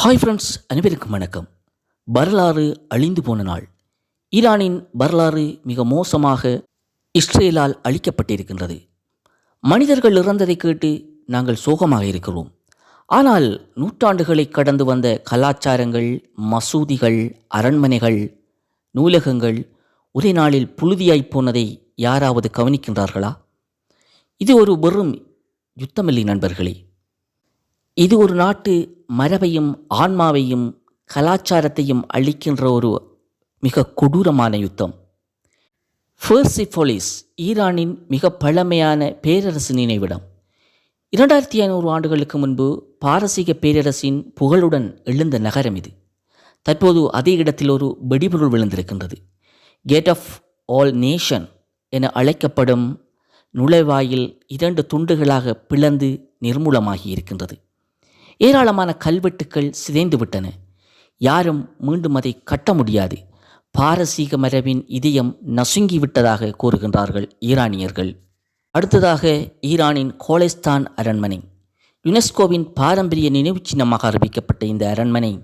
Hi friends அனைவருக்கும் வணக்கம். வரலாறு அழிந்து போன நாள். ஈரானின் வரலாறு மிக மோசமாக இஸ்ரேலால் அழிக்கப்பட்டிருக்கின்றது. மனிதர்கள் இறந்ததை கேட்டு நாங்கள் சோகமாக இருக்கிறோம். ஆனால் நூற்றாண்டுகளை கடந்து வந்த கலாச்சாரங்கள் மசூதிகள் அரண்மனைகள் நூலகங்கள் ஒரே நாளில் புழுதியாய் போனதை யாராவது கவனிக்கின்றார்களா? இது ஒரு வெறும் யுத்தமில்லை நண்பர்களே. இது ஒரு நாட்டு மரபையும் ஆன்மாவையும் கலாச்சாரத்தையும் அழிக்கின்ற ஒரு மிக கொடூரமான யுத்தம். ஃபர்சிஃபோலிஸ் ஈரானின் மிக பழமையான பேரரசு நினைவிடம். இரண்டாயிரத்தி ஐநூறு ஆண்டுகளுக்கு முன்பு பாரசீக பேரரசின் புகழுடன் எழுந்த நகரம் இது. தற்போது அதே இடத்தில் ஒரு வெடிபொருள் விழுந்திருக்கின்றது. கேட் ஆஃப் ஆல் நேஷன் என அழைக்கப்படும் நுழைவாயில் இரண்டு துண்டுகளாக பிளந்து நிர்மூலமாகி இருக்கின்றது ஏராளமான கல்வெட்டுக்கள் சிதைந்துவிட்டன யாரும் மீண்டும் அதை கட்ட முடியாது. பாரசீக மரபின் இதயம் நசுங்கி விட்டதாக கூறுகின்றார்கள் ஈரானியர்கள். அடுத்ததாக ஈரானின் கோலேஸ்தான் அரண்மனை. யுனெஸ்கோவின் பாரம்பரிய நினைவுச்சின்னமாக அறிவிக்கப்பட்ட இந்த அரண்மனை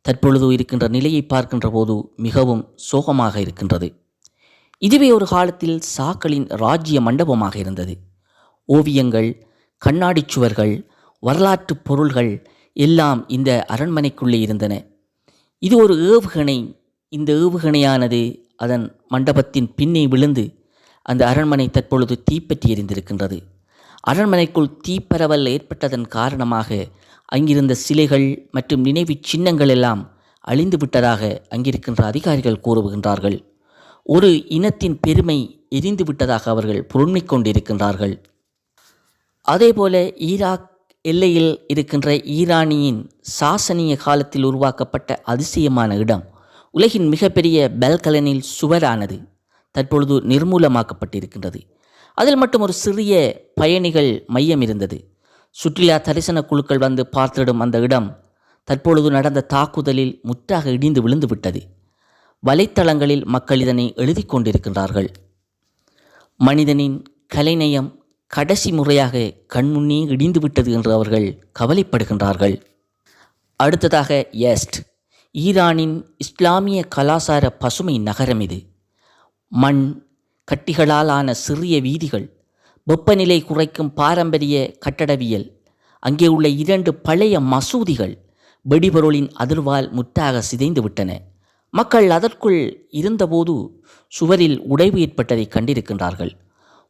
தற்பொழுது இருக்கின்ற நிலையை பார்க்கின்ற போது மிகவும் சோகமாக இருக்கின்றது. இதுவே ஒரு காலத்தில் சாக்களின் ராஜ்ய மண்டபமாக இருந்தது. ஓவியங்கள் கண்ணாடிச் சுவர்கள் வரலாற்றுப் பொருள்கள் எல்லாம் இந்த அரண்மனைக்குள்ளே இருந்தன. இது ஒரு ஏவுகணை. இந்த ஏவுகணையானது அதன் மண்டபத்தின் பின்னே விழுந்து அந்த அரண்மனை தற்பொழுது தீப்பற்றி எரிந்திருக்கின்றது அரண்மனைக்குள் தீப்பரவல் ஏற்பட்டதன் காரணமாக அங்கிருந்த சிலைகள் மற்றும் நினைவுச் சின்னங்கள் எல்லாம் அழிந்து விட்டதாக அங்கிருக்கின்ற அதிகாரிகள் கூறுகின்றார்கள். ஒரு இனத்தின் பெருமை எரிந்து விட்டதாக அவர்கள் பொருண்மை கொண்டிருக்கின்றார்கள். அதேபோல ஈராக் எல்லையில் இருக்கின்ற ஈரானியின் சாசனிய காலத்தில் உருவாக்கப்பட்ட அதிசயமான இடம். உலகின் மிகப்பெரிய பெல்கலனில் சுவரானது தற்பொழுது நிர்மூலமாக்கப்பட்டிருக்கின்றது. அதில் மட்டும் ஒரு சிறிய பயணிகள் மையம் இருந்தது. சுற்றுலா தரிசன குழுக்கள் வந்து பார்த்திடும் அந்த இடம் தற்பொழுது நடந்த தாக்குதலில் முற்றாக இடிந்து விழுந்து விட்டது வலைத்தளங்களில் மக்கள் இதனை எழுதி கொண்டிருக்கின்றார்கள். மனிதனின் கலைநயம் கடைசி முறையாக கண்முன்னே இடிந்து விட்டது என்று அவர்கள் கவலைப்படுகின்றார்கள். அடுத்ததாக எஸ்ட் ஈரானின் இஸ்லாமிய கலாசார பசுமை நகரம் இது. மண் கட்டிகளால் ஆன சிறிய வீதிகள் வெப்பநிலை குறைக்கும் பாரம்பரிய கட்டடவியல் அங்கே உள்ள இரண்டு பழைய மசூதிகள் வெடிபொருளின் அதிர்வால் முற்றாக சிதைந்து விட்டன. மக்கள் அதற்குள் இருந்தபோது சுவரில் உடைவு ஏற்பட்டதை கண்டிருக்கின்றார்கள்.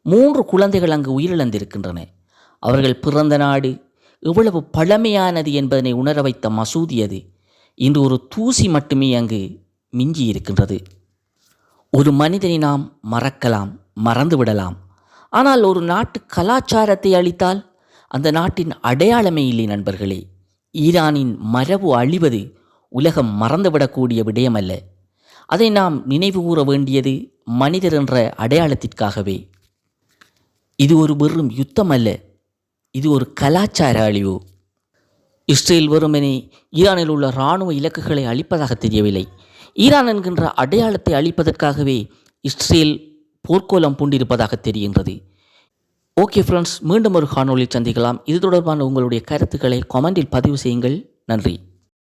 மூன்று குழந்தைகள் அங்கு உயிரிழந்திருக்கின்றன. அவர்கள் பிறந்த நாடு எவ்வளவு பழமையானது என்பதனை உணர வைத்த மசூதி அது. இன்று ஒரு தூசி மட்டுமே அங்கு மிஞ்சி இருக்கின்றது ஒரு மனிதனை நாம் மறக்கலாம் மறந்துவிடலாம். ஆனால் ஒரு நாட்டு கலாச்சாரத்தை அளித்தால் அந்த நாட்டின் அடையாளமே இல்லை நண்பர்களே. ஈரானின் மரபு அழிவது உலகம் மறந்துவிடக்கூடிய விடயமல்ல. அதை நாம் நினைவு கூற வேண்டியது மனிதர் என்ற அடையாளத்திற்காகவே. இது ஒரு வெறும் யுத்தம் அல்ல இது ஒரு கலாச்சார அழிவு. இஸ்ரேல் வெறுமனே ஈரானில் உள்ள இராணுவ இலக்குகளை அழிப்பதாக தெரியவில்லை. ஈரான் என்கின்ற அடையாளத்தை அழிப்பதற்காகவே இஸ்ரேல் போர்க்கோலம் பூண்டிருப்பதாக தெரிகின்றது. ஓகே ஃப்ரெண்ட்ஸ் மீண்டும் ஒரு காணொலி சந்திக்கலாம். இது தொடர்பான உங்களுடைய கருத்துக்களை கமெண்டில் பதிவு செய்யுங்கள். நன்றி.